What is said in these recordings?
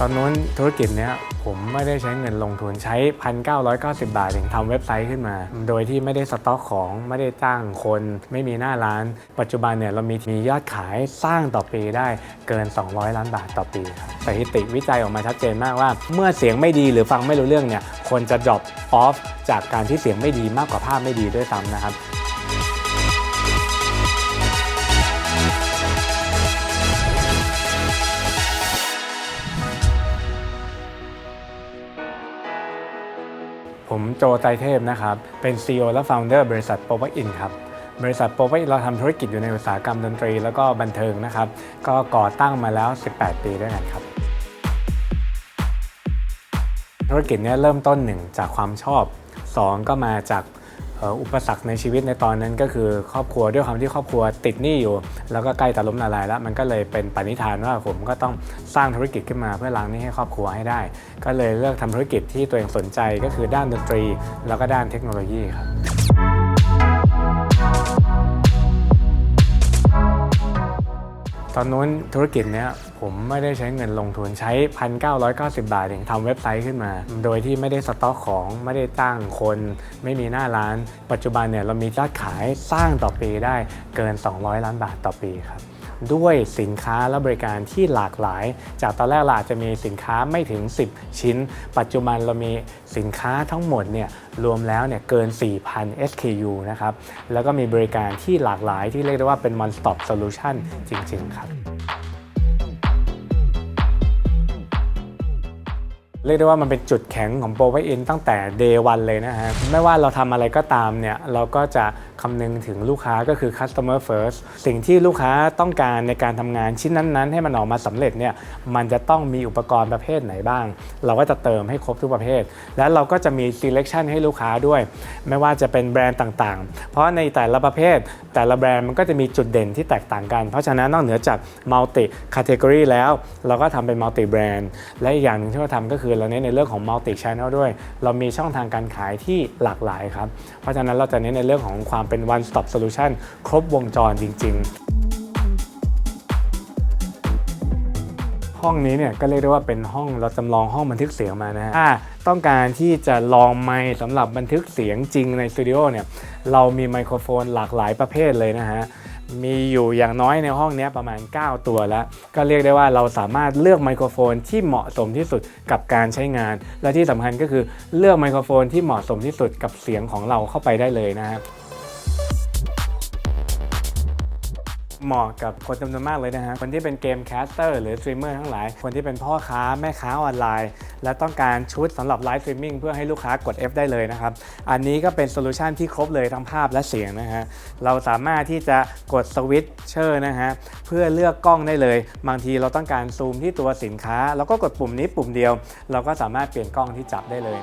ตอนนู้นธุรกิจเนี้ยผมไม่ได้ใช้เงินลงทุนใช้ 1,990 บาทเองทำเว็บไซต์ขึ้นมา โดยที่ไม่ได้สต็อกของไม่ได้จ้างคน ไม่มีหน้าร้าน ปัจจุบันเนี่ยเรามีมียอดขายสร้างต่อปีได้เกิน 200 ล้านบาทต่อปีครับสถิติวิจัยออกมาชัดเจนมากว่า เมื่อเสียงไม่ดีหรือฟังไม่รู้เรื่องเนี่ยคนจะ drop off จากการที่เสียงไม่ดีมากกว่าภาพไม่ดีด้วยซ้ำนะครับ ผมโจไตเทพนะครับ เป็น CEO และ Founder บริษัทโปรเวอินครับ บริษัทโปรเวอินเราทำธุรกิจอยู่ในอุตสาหกรรมดนตรี แล้วก็บันเทิงนะครับ ก็ก่อตั้งมาแล้ว 18 ปีด้วยกันครับ ธุรกิจเนี้เริ่มต้นหนึ่งจากความชอบ 2 ก็มาจาก อุปสรรคในชีวิตในตอนนั้นก็คือครอบครัวด้วยความที่ครอบครัวติดหนี้อยู่ แล้วก็ใกล้จะล้มละลายแล้ว มันก็เลยเป็นปณิธานว่าผมก็ต้องสร้างธุรกิจขึ้นมาเพื่อล้างหนี้ให้ครอบครัวให้ได้ ก็เลยเลือกทำธุรกิจที่ตัวเองสนใจก็คือด้านดนตรี แล้วก็ด้านเทคโนโลยีครับ อนนู้นธุรกิจเนี้ยผมไม่ได้ใช้เงินลงทุนใช้ 1,990 บาทเองทำเว็บไซต์ขึ้นมา โดยที่ไม่ได้สต็อกของไม่ได้ตั้งคน ไม่มีหน้าร้าน ปัจจุบันเนี่ยเรามียอดขายสร้างต่อปีได้เกิน 200 ล้านบาทต่อปีครับ ด้วยสินค้าและบริการที่หลากหลาย จากตอนแรกเราอาจจะมีสินค้าไม่ถึง 10 ชิ้น ปัจจุบันเรามีสินค้าทั้งหมดเนี่ยรวมแล้วเนี่ยเกิน 4,000 SKU นะครับ แล้วก็มีบริการที่หลากหลายที่เรียกได้ว่าเป็น one stop solution จริง ๆ ครับเรียกได้ว่ามันเป็นจุดแข็งของโปรไวอินตั้งแต่ day one เลยนะฮะ ไม่ว่าเราทำอะไรก็ตามเนี่ย เราก็จะคำนึงถึงลูกค้าก็คือ customer first สิ่งที่ลูกค้าต้องการในการทำงานชิ้นนั้นๆ ให้มันออกมาสำเร็จเนี่ยมันจะต้องมีอุปกรณ์ประเภทไหนบ้าง เราก็จะเติมให้ครบทุกประเภท และเราก็จะมี selection ให้ลูกค้าด้วย ไม่ว่าจะเป็นแบรนด์ต่างๆ เพราะในแต่ละประเภท แต่ละแบรนด์มันก็จะมีจุดเด่นที่แตกต่างกัน เพราะฉะนั้นนอกเหนือจาก multi category แล้ว เราก็ทำเป็น multi brand และอีกอย่างหนึ่งที่เราทำก็คือเราเน้นในเรื่องของ multi channel ด้วย เรามีช่องทางการขายที่หลากหลายครับเพราะฉะนั้นเราจะเน้นในเรื่องของความเป็น one stop solution ครบวงจรจริง ๆห้องนี้เนี่ยก็เรียกได้ว่าเป็นห้องเราจำลองห้องบันทึกเสียงมานะฮะถ้าต้องการที่จะลองไมค์สำหรับบันทึกเสียงจริงในสตูดิโอเนี่ยเรามีไมโครโฟนหลากหลายประเภทเลยนะฮะมีอยู่อย่างน้อยในห้องนี้ประมาณ 9 ตัวแล้ว ก็เรียกได้ว่าเราสามารถเลือกไมโครโฟนที่เหมาะสมที่สุดกับการใช้งาน และที่สำคัญก็คือเลือกไมโครโฟนที่เหมาะสมที่สุดกับเสียงของเราเข้าไปได้เลยนะครับ เหมาะกับคนจำนวนมากเลยนะฮะคนที่เป็นเกมแคสเตอร์หรือสตรีมเมอร์ทั้งหลาย คนที่เป็นพ่อค้าแม่ค้าออนไลน์ และต้องการชุดสำหรับไลฟ์สตรีมมิ่งเพื่อให้ลูกค้ากด F ได้เลยนะครับ อันนี้ก็เป็นโซลูชันที่ครบเลยทั้งภาพและเสียงนะฮะเราสามารถที่จะกดสวิตเชอร์นะฮะเพื่อเลือกกล้องได้เลย บางทีเราต้องการซูมที่ตัวสินค้าเราก็กดปุ่มนี้ปุ่มเดียว เราก็สามารถเปลี่ยนกล้องที่จับได้เลย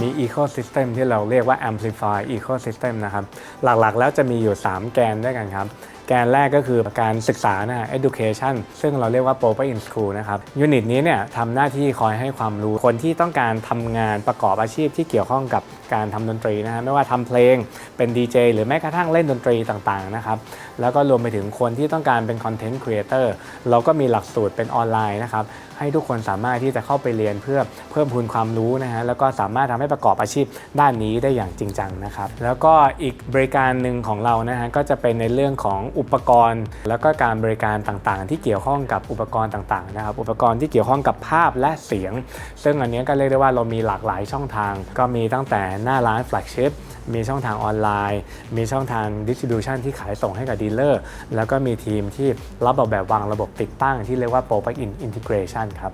มี Ecosystem ที่เราเรียกว่า Amplify Ecosystem นะครับ หลักๆแล้วจะมีอยู่ 3 แกนด้วยกันครับ แกนแรกก็คือการศึกษานะ education ซึ่งเราเรียกว่า Proper in School นะครับ ยูนิตนี้เนี่ยทำหน้าที่คอยให้ความรู้ คนที่ต้องการทำงานประกอบอาชีพที่เกี่ยวข้องกับการทำดนตรีนะฮะไม่ว่าทำเพลงเป็นดีเจหรือแม้กระทั่งเล่นดนตรีต่างๆนะครับ แล้วก็รวมไปถึงคนที่ต้องการเป็นคอนเทนต์ครีเอเตอร์เราก็มีหลักสูตรเป็นออนไลน์นะครับ ให้ทุกคนสามารถที่จะเข้าไปเรียนเพื่อเพิ่มพูนความรู้นะฮะแล้วก็สามารถทำให้ประกอบอาชีพด้านนี้ได้อย่างจริงจังนะครับแล้วก็อีกบริการหนึ่งของเรานะฮะก็จะเป็นในเรื่องของอุปกรณ์ แล้วก็การบริการต่างๆ ที่เกี่ยวข้องกับอุปกรณ์ต่างๆนะครับอุปกรณ์ที่เกี่ยวข้องกับภาพและเสียง ซึ่งอันนี้ก็เรียกได้ว่าเรามีหลากหลายช่องทาง ก็มีตั้งแต่หน้าร้านแฟลกชิพมีช่องทางออนไลน์ มีช่องทางดิสติบิวชันที่ขายส่งให้กับดีลเลอร์ แล้วก็มีทีมที่รับออกแบบวางระบบติดตั้งที่เรียกว่า p r o p a In Integration ครับ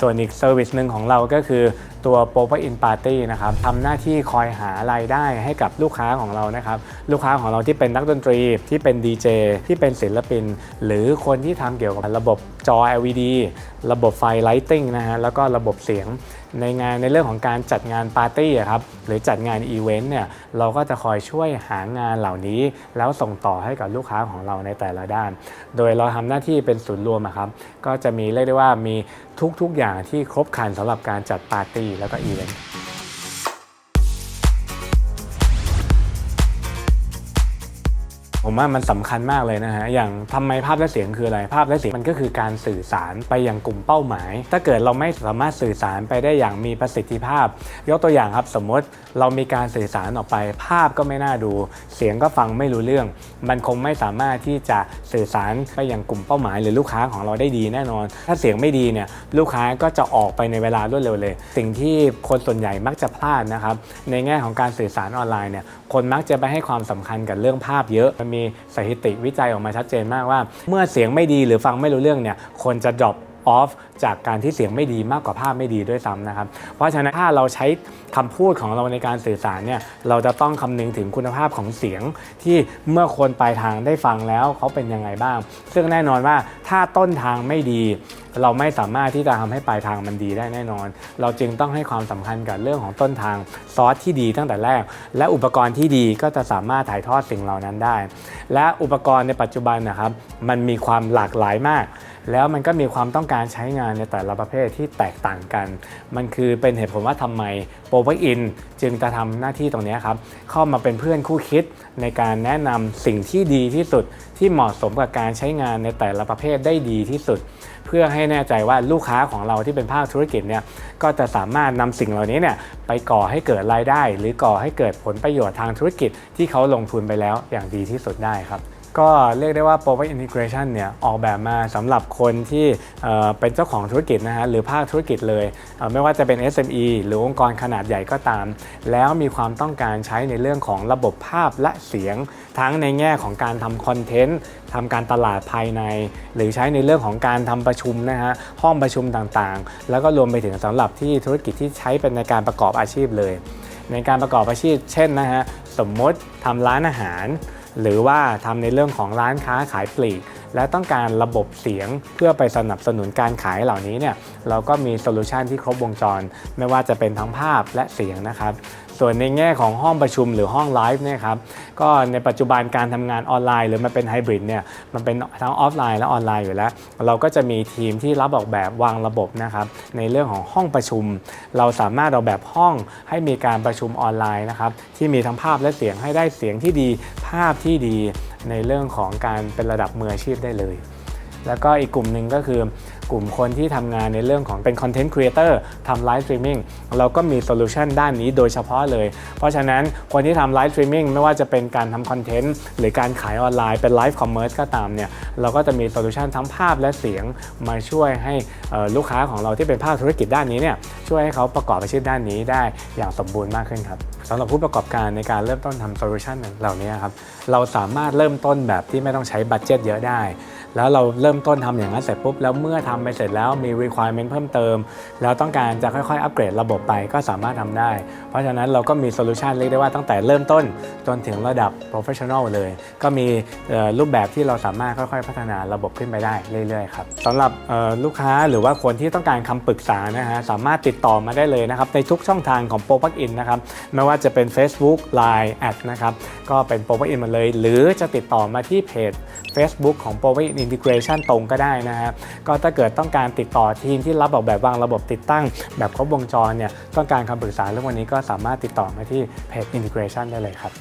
ส่วนอีกเซอร์วิสหนึ่งของเราก็คือตัว p r o p a In Party นะครับทำหน้าที่คอยหารายได้ให้กับลูกค้าของเรานะครับ ลูกค้าของเราที่เป็นนักดนตรีที่เป็นดีเจที่เป็นศิลปิน หรือคนที่ทำเกี่ยวกับระบบจอ LED ระบบไฟ Lighting นะฮะแล้วก็ระบบเสียง ในงานในเรื่องของการจัดงานปาร์ตี้ครับหรือจัดงานอีเวนต์เนี่ยเราก็จะคอยช่วยหางานเหล่านี้ แล้วส่งต่อให้กับลูกค้าของเราในแต่ละด้าน โดยเราทำหน้าที่เป็นศูนย์รวมครับก็จะมีเรียกได้ว่ามีทุกๆอย่างที่ครบครันสำหรับการจัดปาร์ตี้แล้วก็อีเวนต์ ผมว่ามันสำคัญมากเลยนะฮะ อย่างทำไมภาพและเสียงคืออะไร ภาพและเสียงมันก็คือการสื่อสารไปยังกลุ่มเป้าหมาย ถ้าเกิดเราไม่สามารถสื่อสารไปได้อย่างมีประสิทธิภาพ ยกตัวอย่างครับสมมติเรามีการสื่อสารออกไป ภาพก็ไม่น่าดู เสียงก็ฟังไม่รู้เรื่อง มันคงไม่สามารถที่จะสื่อสารไปยังกลุ่มเป้าหมาย หรือลูกค้าของเราได้ดีแน่นอน ถ้าเสียงไม่ดีเนี่ยลูกค้าก็จะออกไปในเวลารวดเร็วเลย สิ่งที่คนส่วนใหญ่มักจะพลาดนะครับในแง่ของการสื่อสารออนไลน์เนี่ยคนมักจะไปให้ความสำคัญกับเรื่องภาพเยอะมีสถิติวิจัยออกมาชัดเจนมากว่า เมื่อเสียงไม่ดีหรือฟังไม่รู้เรื่องเนี่ยคนจะ drop off จากการที่เสียงไม่ดีมากกว่าภาพไม่ดีด้วยซ้ำนะครับ เพราะฉะนั้นถ้าเราใช้คำพูดของเราในการสื่อสารเนี่ยเราจะต้องคำนึงถึงคุณภาพของเสียงที่เมื่อคนปลายทางได้ฟังแล้วเขาเป็นยังไงบ้าง ซึ่งแน่นอนว่าถ้าต้นทางไม่ดี เราไม่สามารถที่จะทำให้ปลายทางมันดีได้แน่นอน เราจึงต้องให้ความสำคัญกับเรื่องของต้นทางซอสที่ดีตั้งแต่แรก และอุปกรณ์ที่ดีก็จะสามารถถ่ายทอดสิ่งเหล่านั้นได้ และอุปกรณ์ในปัจจุบันนะครับ มันมีความหลากหลายมาก แล้วมันก็มีความต้องการใช้งานในแต่ละประเภทที่แตกต่างกัน มันคือเป็นเหตุผลว่าทำไมโปร i อินจึงจะทำหน้าที่ตรงนี้ครับ เข้ามาเป็นเพื่อนคู่คิดในการแนะนำสิ่งที่ดีที่สุดที่เหมาะสมกับการใช้งานในแต่ละประเภทได้ดีที่สุด เพื่อให้แน่ใจว่าลูกค้าของเราที่เป็นภาคธุรกิจเนี่ยก็จะสามารถนำสิ่งเหล่านี้เนี่ยไปก่อให้เกิดรายได้ หรือก่อให้เกิดผลประโยชน์ทางธุรกิจที่เขาลงทุนไปแล้วอย่างดีที่สุดได้ครับ ก็เรียกได้ว่า Power Integration เนี่ยออกแบบมาสำหรับคนที่เป็นเจ้าของธุรกิจนะฮะหรือภาคธุรกิจเลยเไม่ว่าจะเป็น SME หรือองค์กรขนาดใหญ่ก็ตาม แล้วมีความต้องการใช้ในเรื่องของระบบภาพและเสียง ทั้งในแง่ของการทำคอนเทนต์ทำการตลาดภายใน หรือใช้ในเรื่องของการทำประชุมนะฮะห้องประชุมต่างๆ แล้วก็รวมไปถึงสำหรับที่ธุรกิจที่ใช้เป็นในการประกอบอาชีพเลย ในการประกอบอาชีพ เช่นนะฮะสมมติทำร้านอาหาร หรือว่าทำในเรื่องของร้านค้าขายปลีก และต้องการระบบเสียงเพื่อไปสนับสนุนการขายเหล่านี้เนี่ยเราก็มีโซลูชันที่ครบวงจร ไม่ว่าจะเป็นทั้งภาพและเสียงนะครับ ส่วนในแง่ของห้องประชุมหรือห้องไลฟ์เนี่ยครับก็ในปัจจุบันการทำงานออนไลน์ หรือมันเป็นไฮบริดเนี่ยมันเป็นทั้งออฟไลน์และออนไลน์อยู่แล้ว เราก็จะมีทีมที่รับออกแบบวางระบบนะครับในเรื่องของห้องประชุม เราสามารถออกแบบห้องให้มีการประชุมออนไลน์นะครับที่มีทั้งภาพและเสียงให้ได้เสียงที่ดีภาพที่ดีในเรื่องของการเป็นระดับมืออาชีพได้เลย แล้วก็อีกกลุ่มหนึ่งก็คือกลุ่มคนที่ทำงานในเรื่องของเป็นคอนเทนต์ครีเอเตอร์ทำไลฟ์สตรีมมิ่งเราก็มีโซลูชันด้านนี้โดยเฉพาะเลย เพราะฉะนั้นคนที่ทำไลฟ์สตรีมมิ่งไม่ว่าจะเป็นการทำคอนเทนต์หรือการขายออนไลน์เป็นไลฟ์คอมเมอร์สก็ตามเนี่ยเราก็จะมีโซลูชันทั้งภาพและเสียงมาช่วยให้ลูกค้าของเราที่เป็นภาคธุรกิจด้านนี้เนี่ยช่วยให้เขาประกอบอาชีพด้านนี้ได้อย่างสมบูรณ์มากขึ้นครับสำหรับผู้ประกอบการในการเริ่มต้นทำโซลูชันเหล่านี้ครับเราสามารถเริ่มต้นแบบที่ไม่ต้องใช้บัตเจ็ตเยอะได้ แล้วเราเริ่มต้นทำอย่างนั้นเสร็จปุ๊บแล้วเมื่อทำไปเสร็จแล้วมี requirement เพิ่มเติม แล้วต้องการจะค่อยๆ อัปเกรดระบบไปก็สามารถทำได้ เพราะฉะนั้นเราก็มีโซลูชันเรียกได้ว่าตั้งแต่เริ่มต้นจนถึงระดับ professional เลย ก็มีรูปแบบที่เราสามารถค่อยๆ พัฒนาระบบขึ้นไปได้เรื่อยๆครับสำหรับลูกค้าหรือว่าคนที่ต้องการคำปรึกษานะฮะสามารถติดต่อมาได้เลยนะครับในทุกช่องทางของ Pro Plug In นะครับไม่ว่าจะเป็น Facebook Line แอดนะครับก็เป็น Pro Plug In มาเลย หรือจะติดต่อมาที่เพจ Facebook ของอินทิเกรชันตรงก็ได้นะครับก็ถ้าเกิดต้องการติดต่อทีมที่รับออกแบบวางระบบติดตั้ง แบบครบวงจรเนี่ยต้องการคำปรึกษาเรื่องวันนี้ก็สามารถติดต่อมาที่เพจ Integration ได้เลยครับ